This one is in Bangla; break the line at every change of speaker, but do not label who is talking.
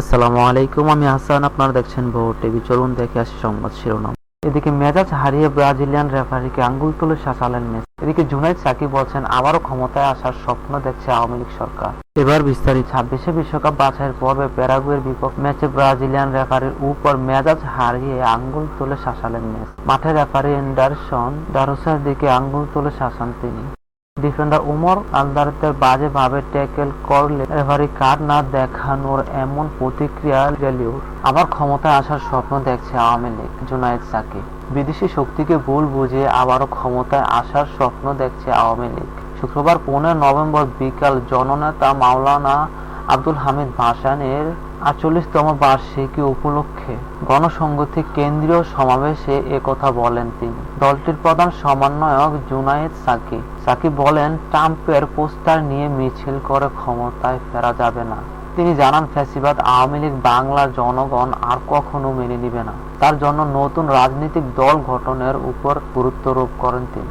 আসসালামু আলাইকুম, আমি হাসান, আপনারা দেখছেন ভোর টিভি। চলুন দেখে আসি সংবাদ শিরোনাম। এদিকে মেজাজ হারিয়ে ব্রাজিলিয়ান রেফারিকে আঙ্গুল তুলে শাসালেন মেসি। এদিকে জুনাইদ সাকিব বলছেন, আবারও ক্ষমতায় আসার স্বপ্ন দেখছে আওয়ামী লীগ সরকার। এবার বিস্তারিত, ছাব্বিশে বিশ্বকাপ বাছাইয়ের পর্বে প্যারাগুয়ের বিপক্ষ ম্যাচে ব্রাজিলিয়ান রেফারির উপর মেজাজ হারিয়ে আঙ্গুল তুলে শাসালেন মেসি। মাঠে রেফারি এন্ডারসন, ডারোসার দিকে আঙ্গুল তুলে শাসান তিনি। ডিফেন্ডার উমর আলদারতের বাজে ভাবে ট্যাকেল করলে রেফারি কার্ড না দেখানোর এমন প্রতিক্রিয়া গেলেও আবার ক্ষমতায় আসার স্বপ্ন দেখছে আওয়ামী লীগ, জুনায়েদ সাকিব। বিদেশি শক্তিকে ভুল বুঝিয়ে আবারও ক্ষমতায় আসার স্বপ্ন দেখছে আওয়ামী লীগ। শুক্রবার পনেরো নভেম্বর বিকাল জননেতা মাওলানা আব্দুল হামিদ ভাসানের আটচল্লিশতম বার্ষিকী উপলক্ষে গণসংগতি কেন্দ্রীয় সমাবেশে কথা বলেন তিনি। দলটির প্রধান সমন্বয়ক জুনায়েদ সাকিব সাকিব বলেন, ট্রাম্পের পোস্টার নিয়ে মিছিল করে ক্ষমতায় ফেরা যাবে না। তিনি জানান, ফ্যাসিবাদ আওয়ামী লীগ, বাংলার জনগণ আর কখনো মেনে নিবে না। তার জন্য নতুন রাজনৈতিক দল গঠনের উপর গুরুত্বারোপ করেন তিনি।